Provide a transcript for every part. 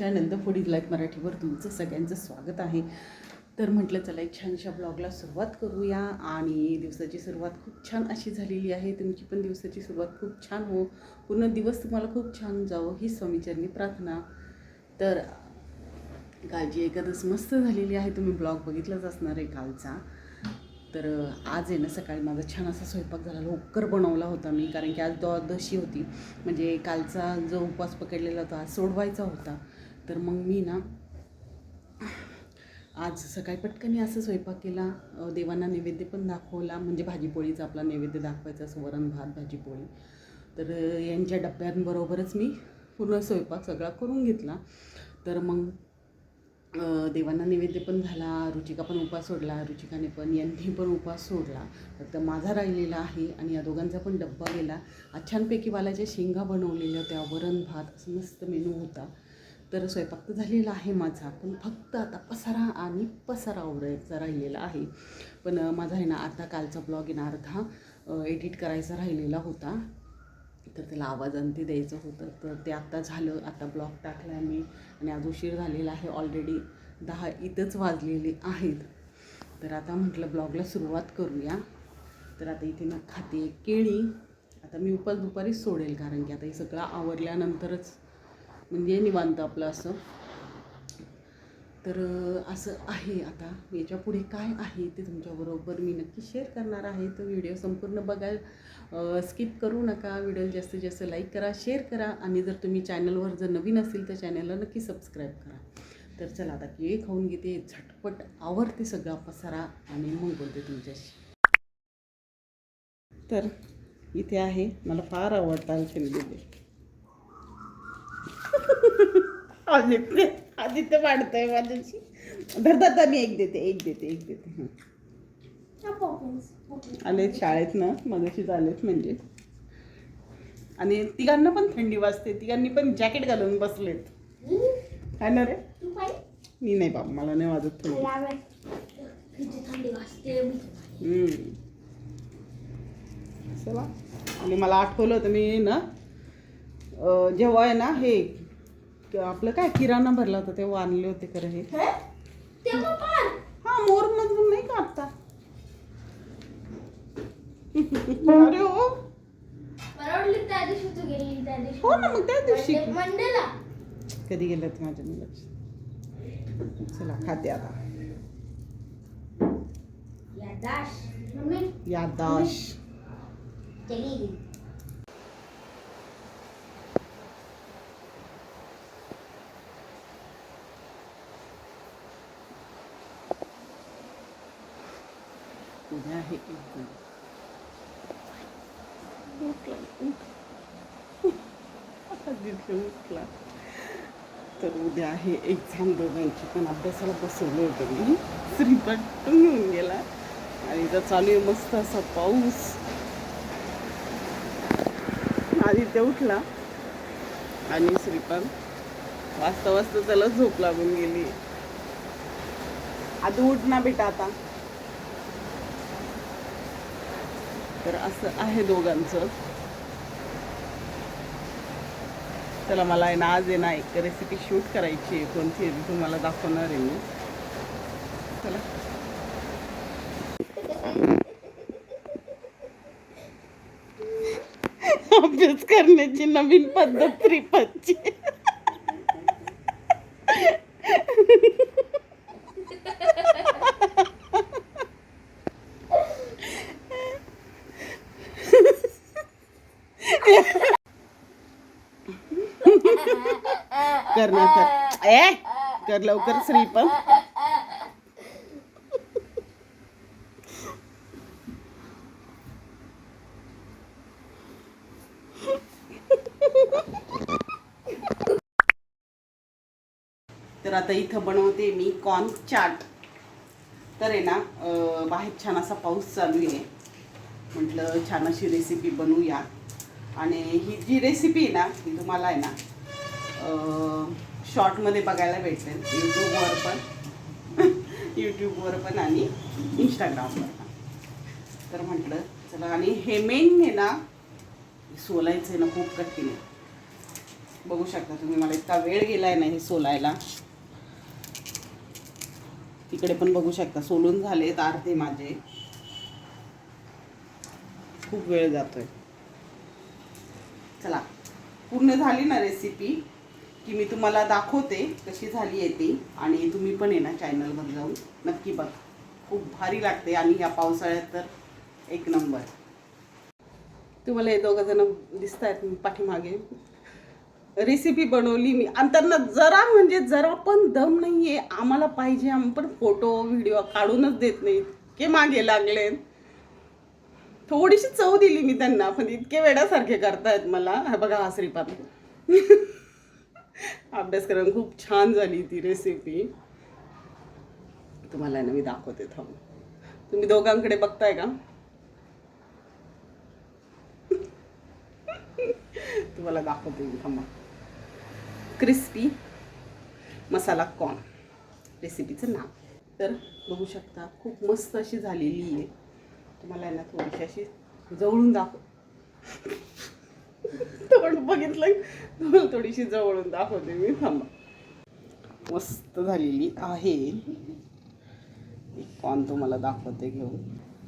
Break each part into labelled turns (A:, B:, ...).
A: Channel the food life मराठीवर तुमचं सगळ्यांचं स्वागत आहे. तर म्हटलं चला एक छानशा ब्लॉगला सुरुवात करूया आणि दिवसाची सुरुवात खूप छान अशी झालेली आहे. तुमची पण दिवसाची सुरुवात खूप छान हो. पूर्ण दिवस तुम्हाला खूप छान जावं ही स्वामीचरणी प्रार्थना. तर कालची एकादस मस्त झालेली आहे. तुम्ही ब्लॉग बघितलाच असणार आहे कालचा. तर आज आहे ना सकाळी माझा छान असा स्वयंपाक झाला. लवकर बनवला होता मी कारण की आज द्वादशी होती. म्हणजे कालचा जो उपवास पकडलेला होता आज सोडवायचा होता. तर मग मी ना आज सकाळी पटकन असं स्वयंपाक केला. देवांना नैवेद्य पण दाखवला. म्हणजे भाजीपोळीचा आपला नैवेद्य दाखवायचा असं वरण भात भाजीपोळी. तर यांच्या डब्यांबरोबरच मी पूर्ण स्वयंपाक सगळा करून घेतला. तर मग देवांना नैवेद्य पण झाला. रुचिका पण उपास सोडला. रुचिकाने पण यांनी पण उपास सोडला. फक्त माझा राहिलेला आहे आणि या दोघांचा पण डब्बा गेला. आज छानपैकी वालाच्या शेंगा बनवलेल्या त्या वरण भात असं मस्त मेनू होता. तर स्वयंपाक तर झालेला आहे माझा पण फक्त आता पसारा आणि पसारा उरायचा राहिलेला आहे. पण माझा आहे ना आता कालचा ब्लॉग आहे ना अर्धा एडिट करायचा राहिलेला होता. तर त्याला आवाज आणि ते द्यायचं होतं. तर ते आत्ता झालं आता ब्लॉग टाकला मी आणि आज उशीर झालेला आहे ऑलरेडी दहा इथंच वाजलेले आहेत. तर आता म्हटलं ब्लॉगला सुरुवात करूया. तर आता इथे ना खाते केळी. आता मी उपास दुपारीच सोडेल कारण की आता हे सगळं आवरल्यानंतरच म्हणजे निवांत आपलं असं. तर असं आहे आता. याच्यापुढे काय आहे ते तुमच्याबरोबर मी नक्की शेअर करणार आहे. तर व्हिडिओ संपूर्ण बघायला स्किप करू नका. व्हिडिओ जास्तीत जास्त लाईक करा शेअर करा. आणि जर तुम्ही चॅनलवर जर नवीन असेल तर चॅनलला नक्की सबस्क्राईब करा. तर चला आता केळी खाऊन घेते. झटपट आवडते सगळा पसारा आणि मग बोलते तुमच्याशी. तर इथे आहे. मला फार आवडतात शिंदे आदित्य आदित्य वाढतंय माझ्याशी. धर धर धर, मी एक देते एक देते एक देते. हं. आलेत शाळेत ना मगाशीच आलेत म्हणजे. आणि तिघांना पण थंडी वाजते तिघांनी पण जॅकेट घालून बसलेत. काय ना रे? मी नाही बाबा मला नाही वाजत थंडी. हम्म. चला. आणि मला आठवलं होतं मी ना अं, जेव्हा आहे ना हे आपलं काय किराणा भरला होता तेव्हा आणले होते खरं हे. हा? मोर मधून नाही का आता? अरे हो.
B: तू
A: हो ना मग त्या दिवशी कधी गेलं ते माझ्या लक्षात चला खाते आता.
B: या दाश मम्मी
A: यादाश आहे उठला. तर उद्या आहे एक्झाम दोघांची पण अभ्यासाला बसवलं होतं मी. श्रीपट्टून घेऊन गेला. आणि इथं चालू आहे मस्त असा पाऊस. आदित्य उठला. आणि श्रीपाद वाजता वाजता त्याला झोप लागून गेली. आधी उठ ना बेटा आता. तर असं आहे दोघांचं. चला मला आहे ना आज आहे ना एक रेसिपी शूट करायची आहे. कोणती आहे तुम्हाला दाखवणार आहे मी. चला. अभ्यास करण्याची नवीन पद्धत त्रिपदची कर ना कर ए कर लवकर श्रीपद. तर आता इथं बनवते मी कॉर्न चाट. तर आहे ना बाहेर छान असा पाऊस चालू आहे. म्हटलं छान अशी रेसिपी बनवूया. आणि ही जी रेसिपी आहे ना ही तुम्हाला आहे ना शॉर्टमध्ये बघायला भेटते यूट्यूबवर पण. यूट्यूबवर पण आणि इंस्टाग्रामवर पण. तर म्हटलं चला आणि हे मेन आहे ना सोलायचं आहे ना खूप कठीण आहे. बघू शकता तुम्ही मला इतका वेळ गेलाय ना हे सोलायला. इकडे पण बघू शकता सोलून झालेत अर्धे माझे. खूप वेळ जातोय. चला पूर्ण झाली ना रेसिपी की मी तुम्हाला दाखवते कशी झाली आहे ती आणि तुम्ही पण आहे ना चॅनलवर जाऊन नक्की बघ. खूप भारी लागते आणि ह्या पावसाळ्यात तर एक नंबर. तुम्हाला हे दोघं जण दिसत आहेत पाठीमागे. रेसिपी बनवली मी. आणि त्यांना जरा म्हणजे जरा पण दम नाही आहे आम्हाला पाहिजे आम्ही पण फोटो व्हिडिओ काढूनच देत नाहीत. के मागे लागले. थोडीशी चव दिली मी त्यांना पण इतके वेड्यासारखे करतायत मला. बघा हा श्रीपाद. अभ्यास करून खूप छान झाली ती रेसिपी तुम्हाला ना मी दाखवते थांब. तुम्ही दोघांकडे बघताय का? तुम्हाला दाखवते मी थांबा. क्रिस्पी मसाला कॉर्न रेसिपीचं नाव. तर बघू शकता खूप मस्त अशी झालेली आहे. तुम्हाला आहे ना थोडीशी अशी जवळून दाखव तोंड बघितलं तुम्हाला थोडीशी जवळून दाखवते मी. थांबा. मस्त झालेली आहे. एक कॉर्न तुम्हाला दाखवते घेऊन.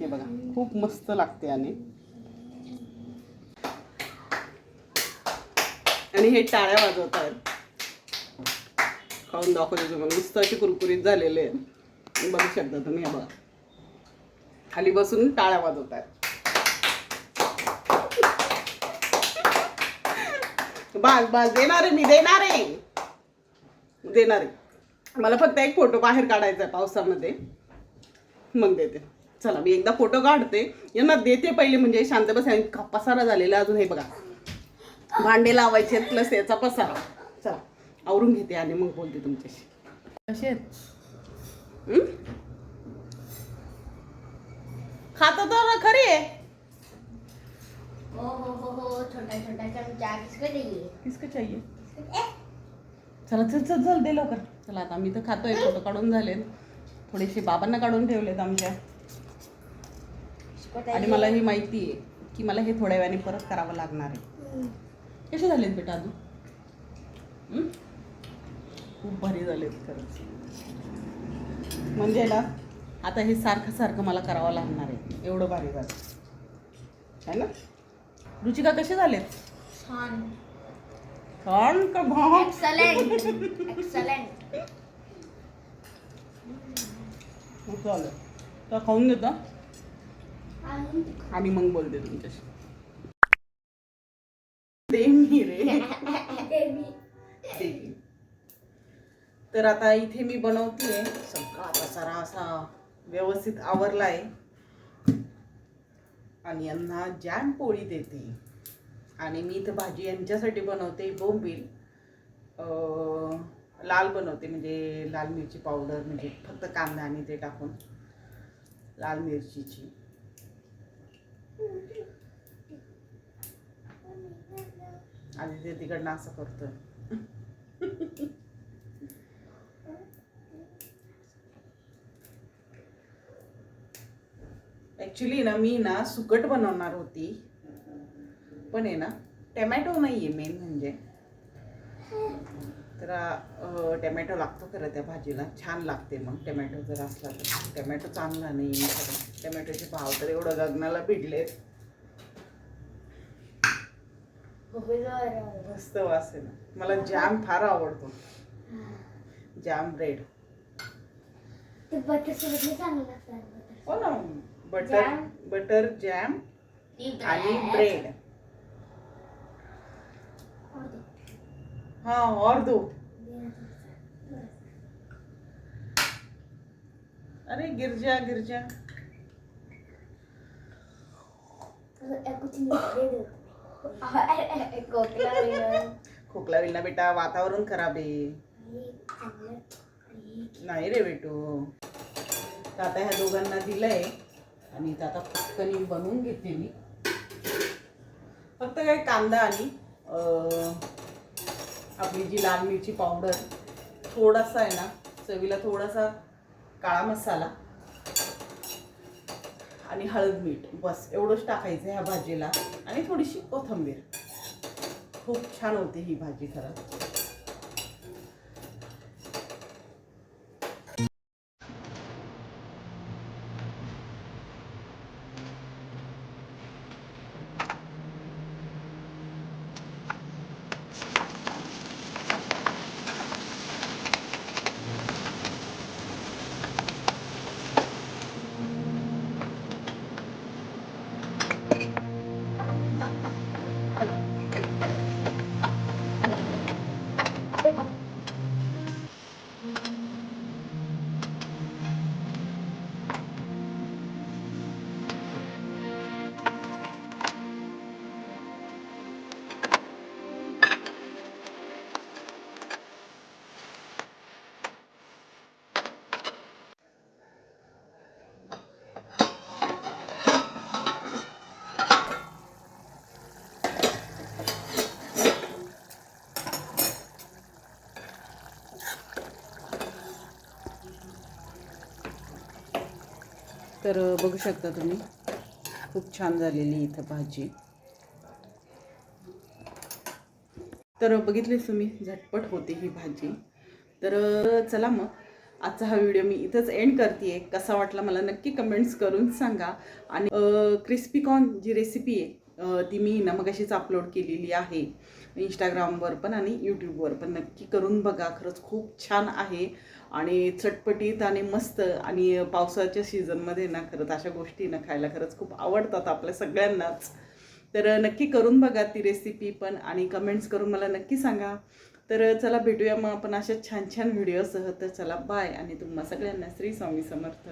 A: हे बघा खूप मस्त लागते आणि आणि हे टाळ्या वाजवत आहेत खाऊन दाखवते तुम्हाला. नुसतं असे कुरकुरीत झालेले आहेत. बघू शकता तुम्ही हे बघा. खाली बसून टाळ्या वाजवत आहेत बस बस देणार आहे मी देणार. आहे देणार. आहे मला फक्त एक फोटो बाहेर काढायचा आहे पावसामध्ये. मग देते. चला मी एकदा फोटो काढते. यांना देते पहिले म्हणजे शांत बस. पसारा झालेला अजून. हे बघा. भांडे लावायचे प्लस याचा पसारा. चला आवरून घेते आणि मग बोलते तुमच्याशी. कसे? खाता तर खरी आहे.
B: हो हो हो हो छोटा छोटा चमचा किसको चाहिए?
A: किसको चाहिए? चला चल चल चल दे लवकर. चला आता मी तर खातोय फोटो काढून झालेत. थोडेसे बाबांना काढून ठेवलेत आमच्या. आणि मला ही माहिती आहे की मला हे थोड्या वेळाने परत करावं लागणार आहे. कसे झालेत बेटा अजून? खूप भारी झालेत खरंच. म्हणजे ना आता हे सारखं सारखं मला करावं लागणार आहे. एवढं भारी झालं. है ना? रुचिका कसे झालेत?
B: छान.
A: छान का भाव?
B: एक्सलेंट एक्सलेंट
A: चालेल. तर खाऊन घेता. आणि मग बोलते तुमच्याशी. दे मी रे. तर आता इथे मी बनवते सगळा पसारा असा व्यवस्थित आवरला आहे आणि यांना जॅम पोळी देते. आणि मी इथं भाजी यांच्यासाठी बनवते बोंबील. लाल बनवते म्हणजे लाल मिरची पावडर म्हणजे फक्त कांदा आणि ते टाकून. लाल मिरचीची. आणि ते तिकडनं असं करतं ॲक्च्युली ना मी ना सुकट बनवणार होती. पण आहे ना टॅमॅटो नाही आहे मेन म्हणजे. तर टॅमॅटो लागतो खरं त्या भाजीला. छान लागते मग टॅमॅटो जर असला तर. टॅमॅटो चांगला नाही आहे खरं. टॅमॅटोचे भाव तर एवढं गगनाला भिडलेत. मस्त वास आहे ना. मला जॅम फार आवडतो. जॅम ब्रेड हो ना. बटर. बटर जॅम आणि ब्रेड हाँ और दो अरे गिर जा गिर जा
B: कुछ नहीं दे दो कोकला
A: खोकला विल ना बेटा वातावरण खराब आहे. नाही रे बेटू. तर आता ह्या दोघांना दिलंय आणि इथं आता पटकनी बनवून घेते मी. फक्त काय कांदा आणि आपली जी लाल मिरची पावडर थोडासा आहे ना चवीला थोडासा काळा मसाला आणि हळद मीठ. बस एवढंच टाकायचं ह्या भाजीला. आणि थोडीशी कोथिंबीर. खूप छान होते ही भाजी खरं. तर बघू शकता तुम्ही. खूप छान झालेली इथं भाजी. तर बघितलीच तुम्ही झटपट होते ही भाजी. तर चला मग. आजचा हा व्हिडिओ मी इथंच एंड करते कसा वाटला मला नक्की कमेंट्स करून सांगा. आणि क्रिस्पी कॉर्न जी रेसिपी आहे ती मी ना मग अशीच अपलोड केलेली आहे. इंस्टाग्रामवर पण आणि यूट्यूबवर पण. नक्की करून बघा खरंच खूप छान आहे. आणि चटपटीत आणि मस्त आणि पावसाच्या सीझनमध्ये ना खरंच अशा गोष्टी ना खायला खरंच खूप आवडतात आपल्या सगळ्यांनाच. तर नक्की करून बघा ती रेसिपी पण आणि कमेंट्स करून मला नक्की सांगा. तर चला भेटूया मग आपण अशा छान छान व्हिडिओसह तर चला बाय आणि तुम्हा सगळ्यांना श्री स्वामी समर्थ.